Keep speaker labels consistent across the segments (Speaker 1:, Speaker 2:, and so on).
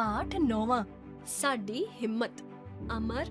Speaker 1: ਪਾਠ ਨੌਵਾਂ।
Speaker 2: ਸਾਡੀ ਹਿੰਮਤ। ਅਮਰ,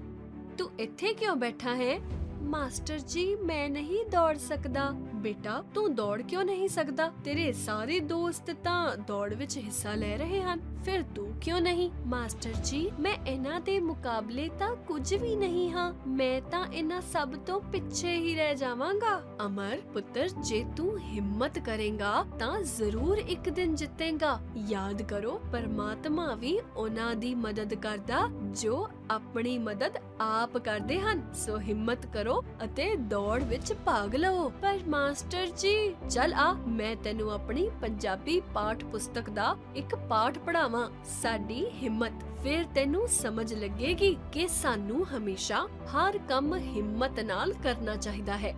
Speaker 2: ਤੂੰ ਇੱਥੇ ਕਿਉਂ ਬੈਠਾ ਹੈ? ਮਾਸਟਰ ਜੀ, ਮੈਂ ਨਹੀਂ ਦੌੜ ਸਕਦਾ। ਬੇਟਾ, ਤੂੰ ਦੌੜ ਕਿਉਂ ਨਹੀਂ ਸਕਦਾ? ਤੇਰੇ ਸਾਰੇ ਦੋਸਤ ਤਾਂ ਦੌੜ ਵਿੱਚ ਹਿੱਸਾ ਲੈ ਰਹੇ ਹਨ। ਫਿਰ ਤੂੰ ਕਿਉਂ ਨਹੀਂ? ਮਾਸਟਰ ਜੀ, ਮੈਂ ਇਹਨਾਂ ਦੇ ਮੁਕਾਬਲੇ ਤਾਂ ਕੁਝ ਵੀ ਨਹੀਂ ਹਾਂ। ਮੈਂ ਤਾਂ ਇਹਨਾਂ ਸਭ ਤੋਂ ਪਿੱਛੇ ਹੀ ਰਹਿ ਜਾਵਾਂਗਾ। ਅਮਰ ਪੁੱਤਰ, ਜੇ ਤੂੰ ਹਿੰਮਤ ਕਰੇਗਾ, ਤਾਂ ਜ਼ਰੂਰ ਇੱਕ ਦਿਨ ਜਿੱਤੇਗਾ। ਯਾਦ ਕਰੋ, ਪਰਮਾਤਮਾ ਵੀ ਉਹਨਾਂ ਦੀ ਮਦਦ ਕਰਦਾ, ਜੋ ਆਪਣੀ ਮਦਦ ਆਪ ਕਰਦੇ ਹਨ। ਸੋ ਹਿੰਮਤ ਕਰੋ ਅਤੇ ਦੌੜ ਵਿੱਚ ਭਾਗ ਲਓ ਪਰ ਮਾਸਟਰ ਜੀ, ਚੱਲ ਆ, ਮੈਂ ਤੈਨੂੰ ਆਪਣੀ ਪੰਜਾਬੀ ਪਾਠ ਪੁਸਤਕ ਦਾ ਇੱਕ ਪਾਠ ਪੜਾਵਾਂ ਸਾਡੀ ਹਿੰਮਤ। ਫਿਰ ਤੈਨੂੰ ਸਮਝ ਲੱਗੇਗੀ ਕਿ ਸਾਨੂੰ ਹਮੇਸ਼ਾ ਹਰ ਕੰਮ ਹਿੰਮਤ ਨਾਲ ਕਰਨਾ ਚਾਹੀਦਾ ਹੈ।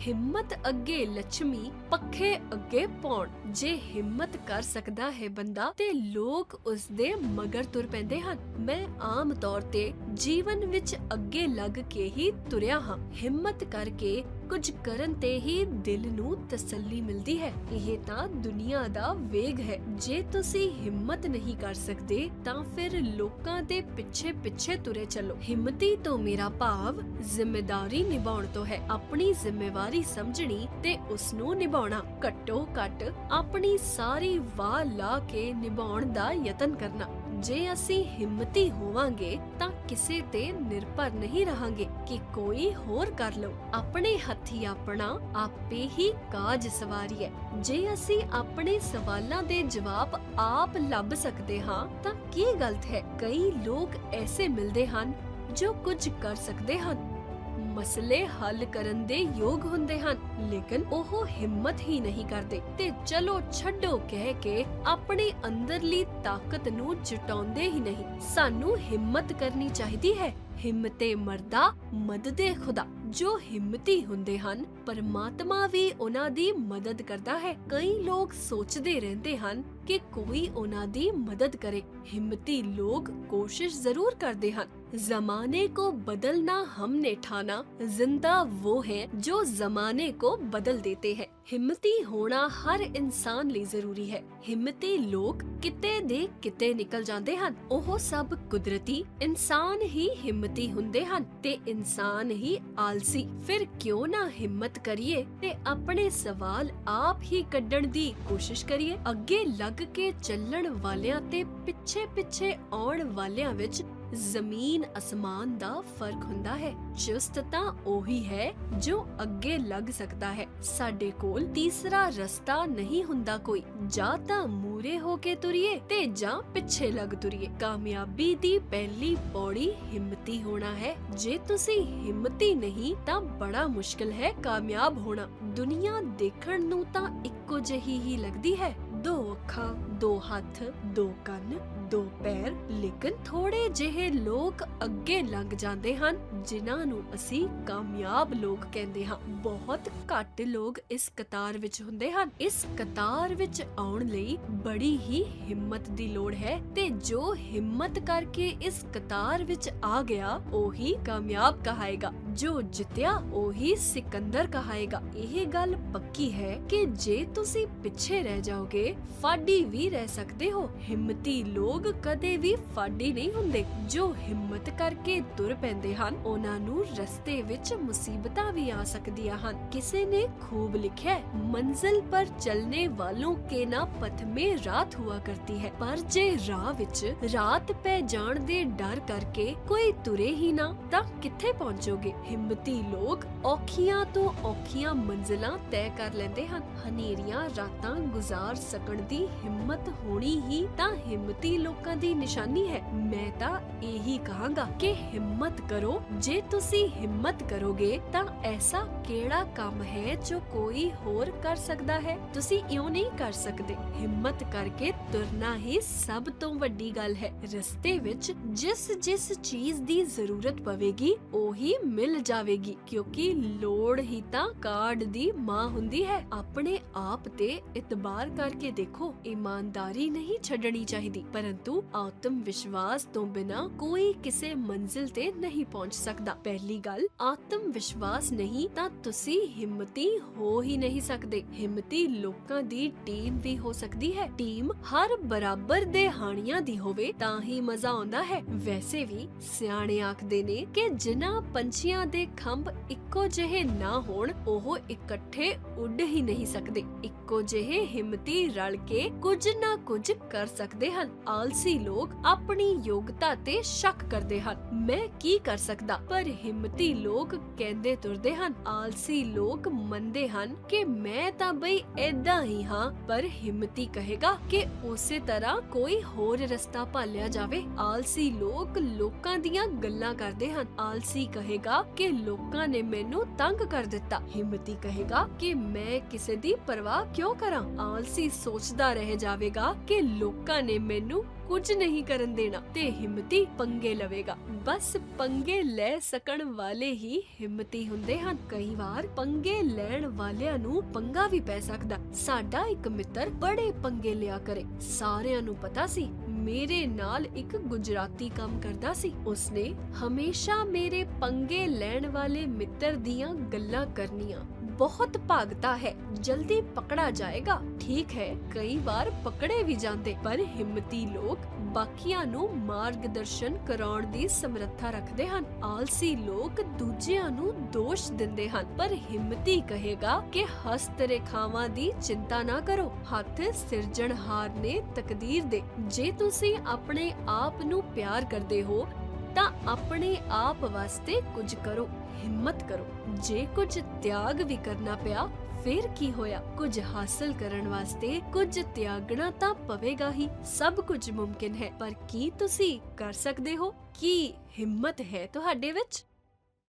Speaker 2: ਹਿੰਮਤ ਅੱਗੇ ਲక్ష్ਮੀ ਪੱਖੇ ਅੱਗੇ ਪੌਣ ਜੇ ਹਿੰਮਤ ਕਰ ਸਕਦਾ ਹੈ ਬੰਦਾ, ਤੇ ਲੋਕ ਉਸ ਦੇ ਮਗਰ ਤੁਰ ਪੈਂਦੇ ਹਨ। ਮੈਂ ਆਮ ਤੌਰ ਤੇ ਜੀਵਨ ਵਿੱਚ ਅੱਗੇ ਲੱਗ ਕੇ ਹੀ ਤੁਰਿਆ ਹਾਂ। ਹਿੰਮਤ ਕਰਕੇ ਕੁਝ ਕਰਨ ਤੇ ਹੀ ਦਿਲ ਨੂੰ ਤਸੱਲੀ ਮਿਲਦੀ ਹੈ। ਇਹ ਤਾਂ ਦੁਨੀਆ ਦਾ ਵੇਗ ਹੈ। ਜੇ ਤੁਸੀਂ ਹਿੰਮਤ ਨਹੀਂ ਕਰ ਸਕਦੇ, ਤਾਂ ਫਿਰ ਲੋਕਾਂ ਦੇ ਪਿੱਛੇ ਪਿੱਛੇ ਤੁਰੇ ਚੱਲੋ। ਹਿੰਮਤੀ ਤੋਂ ਮੇਰਾ ਭਾਵ ਜ਼ਿੰਮੇਵਾਰੀ ਨਿਭਾਉਣ ਤੋਂ ਹੈ। ਆਪਣੀ ਜ਼ਿੰਮੇਵਾਰੀ ਸਮਝਣੀ ਤੇ ਉਸ ਨੂੰ ਨਿਭਾਉਣਾ। ਘੱਟੋ ਘੱਟ ਆਪਣੀ ਸਾਰੀ ਵਾਹ ਲਾ ਕੇ ਨਿਭਾਉਣ ਦਾ ਯਤਨ ਕਰਨਾ। ਜੇ ਅਸੀਂ ਹਿੰਮਤੀ ਹੋਵਾਂਗੇ, ਤਾਂ ਕਿਸੇ ਤੇ ਨਿਰਭਰ ਨਹੀਂ ਰਹਾਂਗੇ ਕਿ ਕੋਈ ਹੋਰ ਕਰ ਲਓ। ਆਪਣੇ ਹੱਥੀ ਆਪਣਾ ਆਪੇ ਹੀ ਕਾਜ ਸਵਾਰੀਏ। ਜੇ ਅਸੀਂ ਆਪਣੇ ਸਵਾਲਾਂ ਦੇ ਜਵਾਬ ਆਪ ਲੱਭ ਸਕਦੇ ਹਾਂ, ਤਾਂ ਕੀ ਗਲਤ ਹੈ? ਕਈ ਲੋਕ ਐਸੇ ਮਿਲਦੇ ਹਨ ਜੋ ਕੁਝ ਕਰ ਸਕਦੇ ਹਨ। ਮਸਲੇ ਹੱਲ ਕਰਨ ਦੇ ਯੋਗ ਹੁੰਦੇ ਹਨ, ਲੇਕਿਨ ਉਹ ਹਿੰਮਤ ਹੀ ਨਹੀਂ ਕਰਦੇ। ਤੇ ਚਲੋ ਛੱਡੋ ਕਹਿ ਕੇ ਆਪਣੇ ਅੰਦਰਲੀ ਤਾਕਤ ਨੂੰ ਜਟਾਉਂਦੇ ਹੀ ਨਹੀਂ। ਸਾਨੂੰ ਹਿੰਮਤ ਕਰਨੀ ਚਾਹੀਦੀ ਹੈ। ਹਿੰਮਤੇ ਮਰਦਾ, ਮਦਦੇ ਖੁਦਾ। ਜੋ ਹਿੰਮਤੀ ਹੁੰਦੇ ਹਨ, ਪਰਮਾਤਮਾ ਵੀ ਉਹਨਾਂ ਦੀ ਮਦਦ ਕਰਦਾ ਹੈ। ਕਈ ਲੋਕ ਸੋਚਦੇ ਰਹਿੰਦੇ ਹਨ ਕਿ ਕੋਈ ਉਹਨਾਂ ਦੀ ਮਦਦ ਕਰੇ। ਹਿੰਮਤੀ ਲੋਕ ਕੋਸ਼ਿਸ਼ ਜ਼ਰੂਰ ਕਰਦੇ ਹਨ। जमाने को बदलना हमने ठाना जिंदा वो है जो जमाने को बदल देते हैं ਹਿੰਮਤੀ ਹੋਣਾ ਹਰ ਇਨਸਾਨ ਲਈ ਜ਼ਰੂਰੀ ਹੈ ਹਿੰਮਤੀ ਲੋਕ ਕਿਤੇ ਦੇ ਕਿਤੇ ਨਿਕਲ ਜਾਂਦੇ ਹਨ ਉਹ ਸਭ ਕੁਦਰਤੀ ਇਨਸਾਨ ਹੀ ਹਿੰਮਤੀ ਹੁੰਦੇ ਹਨ ਤੇ ਇਨਸਾਨ ਹੀ ਆਲਸੀ ਫਿਰ ਕਿਉਂ ਨਾ ਹਿੰਮਤ ਕਰੀਏ ਤੇ ਆਪਣੇ ਸਵਾਲ ਆਪ ਹੀ ਕੱਢਣ ਦੀ ਕੋਸ਼ਿਸ਼ ਕਰੀਏ ਅੱਗੇ ਲੱਗ ਕੇ ਚੱਲਣ ਵਾਲਿਆਂ ਤੇ ਪਿੱਛੇ ਪਿੱਛੇ ਆਉਣ ਵਾਲਿਆਂ ਵਿੱਚ ਜ਼ਮੀਨ ਅਸਮਾਨ ਦਾ ਫ਼ਰਕ ਹੁੰਦਾ ਹੈ। ਚੁਸਤ ਤਾਂ ਉਹੀ ਹੈ ਜੋ ਅੱਗੇ ਲੱਗ ਸਕਦਾ ਹੈ। ਸਾਡੇ ਕੋਲ ਤੀਸਰਾ ਰਸਤਾ ਨਹੀਂ ਹੁੰਦਾ ਕੋਈ। ਜਾਂ ਤਾਂ ਮੂਰੇ ਹੋ ਕੇ ਤੁਰੀਏ ਤੇ ਜਾਂ ਪਿੱਛੇ ਲੱਗ ਤੁਰੀਏ। ਕਾਮਯਾਬੀ ਦੀ ਪਹਿਲੀ ਪੌੜੀ ਹਿੰਮਤੀ ਹੋਣਾ ਹੈ। ਜੇ ਤੁਸੀਂ ਹਿੰਮਤੀ ਨਹੀਂ ਤਾਂ ਬੜਾ ਮੁਸ਼ਕਲ ਹੈ ਕਾਮਯਾਬ ਹੋਣਾ। ਦੁਨੀਆ ਦੇਖਣ ਨੂੰ ਤਾਂ ਇੱਕੋ ਜਿਹੀ ਹੀ ਲੱਗਦੀ ਹੈ। ਦੋ ਅੱਖਾਂ, ਦੋ ਹੱਥ, ਦੋ ਕੰਨ, ਦੋ ਪੈਰ, ਲੇਕਿਨ ਥੋੜੇ ਜਿਹੇ ਲੋਕ ਅੱਗੇ ਲੰਘ ਜਾਂਦੇ ਹਨ, ਜਿਨ੍ਹਾਂ ਨੂੰ ਅਸੀਂ ਕਾਮਯਾਬ ਲੋਕ ਕਹਿੰਦੇ ਹਾਂ। ਬਹੁਤ ਘੱਟ ਲੋਕ ਇਸ ਕਤਾਰ ਵਿੱਚ ਹੁੰਦੇ ਹਨ। ਇਸ ਕਤਾਰ ਵਿੱਚ ਆਉਣ ਲਈ ਬੜੀ ਹੀ ਹਿੰਮਤ ਦੀ ਲੋੜ ਹੈ ਤੇ ਜੋ ਹਿੰਮਤ ਕਰਕੇ ਇਸ ਕਤਾਰ ਵਿੱਚ ਆ ਗਿਆ, ਉਹੀ ਕਾਮਯਾਬ ਕਹਾਏਗਾ। ਜੋ ਜਿੱਤਿਆ ਉਹੀ ਸਿਕੰਦਰ ਕਹਾਏਗਾ। ਇਹ ਗੱਲ ਪੱਕੀ ਹੈ ਕਿ ਜੇ ਤੁਸੀਂ ਪਿੱਛੇ ਰਹਿ ਜਾਓਗੇ, ਫਾਡੀ ਵੀ ਰਹਿ ਸਕਦੇ ਹੋ। ਹਿੰਮਤੀ ਲੋਕ ਕਦੇ ਵੀ ਫਾਡੀ ਨਹੀਂ ਹੁੰਦੇ। ਜੋ ਹਿੰਮਤ ਕਰਕੇ ਤੁਰ ਪੈਂਦੇ ਹਨ, ਉਹਨਾਂ ਨੂੰ ਰਸਤੇ ਵਿੱਚ ਮੁਸੀਬਤਾਂ ਵੀ ਆ ਸਕਦੀਆਂ ਹਨ। ਕਿਸੇ ਨੇ ਖੂਬ ਲਿਖਿਆ ਮੰਜ਼ਿਲ ਪਰ ਚਲਨੇ ਵਾਲੋਂ ਕੇ ਨਾ ਪਥ ਮੇ ਰਾਤ ਹੁਆ ਕਰਤੀ ਹੈ। ਪਰ ਜੇ ਰਾਹ ਵਿੱਚ ਰਾਤ ਪੈ ਜਾਣ ਦੇ ਡਰ ਕਰਕੇ ਕੋਈ ਤੁਰੇ ਹੀ ਨਾ, ਤਾਂ ਕਿੱਥੇ ਪਹੁੰਚੋਗੇ? ਹਿੰਮਤੀ ਲੋਕ ਔਖੀਆਂ ਤੋਂ ਔਖੀਆਂ ਮੰਜ਼ਿਲਾਂ ਤੈਅ ਕਰ ਲੈਂਦੇ ਹਨ। ਹਨੇਰੀਆਂ ਰਾਤਾਂ ਗੁਜ਼ਾਰ ਸਕਣ ਦੀ ਹਿੰਮਤ ਹੋਣੀ ਹੀ ਤਾਂ ਹਿੰਮਤੀ ਲੋਕਾਂ ਦੀ ਨਿਸ਼ਾਨੀ ਹੈ। ਮੈਂ ਤਾਂ ਇਹੀ ਕਹਾਂਗਾ ਕਿ ਹਿੰਮਤ ਕਰੋ। ਜੇ ਤੁਸੀਂ ਹਿੰਮਤ ਕਰੋਗੇ ਤਾਂ ਐਸਾ ਕਿਹੜਾ ਕੰਮ ਹੈ ਜੋ ਕੋਈ ਹੋਰ ਕਰ ਸਕਦਾ ਹੈ? ਤੁਸੀਂ ਇਉਂ ਨਹੀਂ ਕਰ ਸਕਦੇ। ਹਿੰਮਤ ਕਰਕੇ ਤੁਰਨਾ ਹੀ ਸਭ ਤੋਂ ਵੱਡੀ ਗੱਲ ਹੈ। ਰਸਤੇ ਵਿੱਚ ਜਿਸ ਜਿਸ ਚੀਜ਼ ਦੀ ਜ਼ਰੂਰਤ ਪਵੇਗੀ, ਉਹੀ ਮਿਲ ਮਿਲ ਜਾਵੇਗੀ, ਕਿਉਂਕਿ ਲੋੜ ਹੀ ਤਾਂ ਕਾਰਡ ਦੀ ਮਾਂ ਹੁੰਦੀ ਹੈ। ਆਪਣੇ ਆਪ ਤੇ ਇਤਬਾਰ ਕਰਕੇ ਦੇਖੋ, ਇਮਾਨਦਾਰੀ ਨਹੀਂ ਛੱਡਣੀ ਚਾਹੀਦੀ, ਪਰੰਤੂ ਆਤਮ ਵਿਸ਼ਵਾਸ ਤੋਂ ਬਿਨਾ ਕੋਈ ਕਿਸੇ ਮੰਜ਼ਿਲ ਤੇ ਨਹੀਂ ਪਹੁੰਚ ਸਕਦਾ। ਪਹਿਲੀ ਗੱਲ ਆਤਮ ਵਿਸ਼ਵਾਸ ਨਹੀਂ ਤਾਂ ਤੁਸੀਂ ਹਿੰਮਤੀ ਹੋ ਹੀ ਨਹੀਂ ਸਕਦੇ। ਹਿੰਮਤੀ ਲੋਕਾਂ ਦੀ ਟੀਮ ਵੀ ਹੋ ਸਕਦੀ ਹੈ। ਟੀਮ ਹਰ ਬਰਾਬਰ ਦੇ ਹਾਣੀਆਂ ਦੀ ਹੋਵੇ ਤਾਂ ਹੀ ਮਜ਼ਾ ਆਉਂਦਾ ਹੈ। ਵੈਸੇ ਵੀ ਸਿਆਣੇ ਆਖਦੇ ਨੇ ਕਿ ਜਿਨ੍ਹਾਂ ਪੰਛੀਆਂ ਦੇ ਖੰਭ ਇੱਕੋ ਜਿਹੇ ਨਾ ਹੋਣ, ਉਹ ਇਕੱਠੇ ਉੱਡ ਹੀ ਨਹੀਂ ਸਕਦੇ। ਇੱਕੋ ਜਿਹੇ ਹਿੰਮਤੀ ਰਲ ਕੇ ਕੁਝ ਨਾ ਕੁਝ ਕਰ ਸਕਦੇ ਹਨ। ਆਲਸੀ ਲੋਕ ਆਪਣੀ ਯੋਗਤਾ ਤੇ ਸ਼ੱਕ ਕਰਦੇ ਹਨ। ਮੈਂ ਕੀ ਕਰ ਸਕਦਾ? ਪਰ ਹਿੰਮਤੀ ਲੋਕ ਕਹਿੰਦੇ ਤੁਰਦੇ ਹਨ। ਆਲਸੀ ਲੋਕ ਮੰਨਦੇ ਹਨ ਕਿ ਮੈਂ ਤਾਂ ਬਈ ਏਦਾਂ ਹੀ ਹਾਂ, ਪਰ ਹਿੰਮਤੀ ਕਹੇਗਾ ਕਿ ਉਸੇ ਤਰ੍ਹਾਂ ਕੋਈ ਹੋਰ ਰਸਤਾ ਭਾਲਿਆ ਜਾਵੇ। ਆਲਸੀ ਲੋਕ ਲੋਕਾਂ ਦੀਆਂ ਗੱਲਾਂ ਕਰਦੇ ਹਨ। ਆਲਸੀ ਕਹੇਗਾ ਕਿ ਲੋਕਾਂ ਨੇ ਮੈਨੂੰ ਤੰਗ ਕਰ ਦਿੱਤਾ। ਹਿੰਮਤੀ ਕਹੇਗਾ ਕਿ ਮੈਂ ਕਿਸੇ ਦੀ ਪਰਵਾਹ ਕਿਉਂ ਕਰਾਂ? ਆਲਸੀ ਸੋਚਦਾ ਰਹਿ ਜਾਵੇਗਾ ਕਿ ਲੋਕਾਂ ਨੇ ਮੈਨੂੰ ਕੁਝ ਨਹੀਂ ਕਰਨ ਦੇਣਾ। ਤੇ ਹਿੰਮਤੀ ਪੰਗੇ ਲਵੇਗਾ। ਬਸ ਪੰਗੇ ਲੈ ਸਕਣ ਵਾਲੇ ਹੀ ਹਿੰਮਤੀ ਹੁੰਦੇ ਹਨ। ਕਈ ਵਾਰ ਪੰਗੇ ਲੈਣ ਵਾਲਿਆਂ ਨੂੰ ਪੰਗਾ ਵੀ ਪੈ ਸਕਦਾ। ਸਾਡਾ ਇੱਕ ਮਿੱਤਰ ਬੜੇ ਪੰਗੇ ਲਿਆ ਕਰੇ। ਸਾਰਿਆਂ ਨੂੰ ਪਤਾ ਸੀ, ਮੇਰੇ ਨਾਲ ਇੱਕ ਗੁਜਰਾਤੀ ਕੰਮ ਕਰਦਾ ਸੀ। ਉਸਨੇ ਹਮੇਸ਼ਾ ਮੇਰੇ ਪੰਗੇ ਲੈਣ ਵਾਲੇ ਮਿੱਤਰ ਦੀਆਂ ਗੱਲਾਂ ਕਰਨੀਆਂ। ਬਹੁਤ ਭਾਗਤਾ ਹੈ। ਜਲਦੀ ਪਕੜਾ ਜਾਏਗਾ। ਠੀਕ ਹੈ, ਕਈ ਵਾਰ ਪਕੜੇ ਵੀ ਜਾਂਦੇ। ਪਰ ਹਿੰਮਤੀ ਲੋਕ ਬਾਕੀਆਂ ਨੂੰ ਮਾਰਗਦਰਸ਼ਨ ਕਰਾਉਣ ਦੀ ਸਮਰੱਥਾ ਰੱਖਦੇ ਹਨ। ਆਲਸੀ ਲੋਕ ਦੂਜਿਆਂ ਨੂੰ ਦੋਸ਼ ਦਿੰਦੇ ਹਨ। ਪਰ ਹਿੰਮਤੀ ਕਹੇਗਾ ਕਿ ਹਸਤ ਰੇਖਾਵਾਂ ਦੀ ਚਿੰਤਾ ਨਾ ਕਰੋ। ਹੱਥ ਸਿਰਜਣਹਾਰ ਨੇ ਤਕਦੀਰ ਦੇ। ਜੇ ਤੁਸੀਂ ਆਪਣੇ ਆਪ ਨੂੰ ਪਿਆਰ ਕਰਦੇ ਹੋ ਤਾਂ ਆਪਣੇ ਆਪ ਵਾਸਤੇ ਕੁਝ ਕਰੋ, ਹਿੰਮਤ ਕਰੋ। ਜੇ ਕੁਝ ਤਿਆਗ ਵੀ ਕਰਨਾ ਪਿਆ, ਫਿਰ ਕੀ ਹੋਇਆ? ਕੁਝ ਹਾਸਲ ਕਰਨ ਵਾਸਤੇ ਕੁਝ ਤਿਆਗਣਾ ਤਾਂ ਪਵੇਗਾ ਹੀ। ਸਭ ਕੁਝ ਮੁਮਕਿਨ ਹੈ, ਪਰ ਕੀ ਤੁਸੀਂ ਕਰ ਸਕਦੇ ਹੋ? ਕੀ ਹਿੰਮਤ ਹੈ ਤੁਹਾਡੇ ਵਿੱਚ?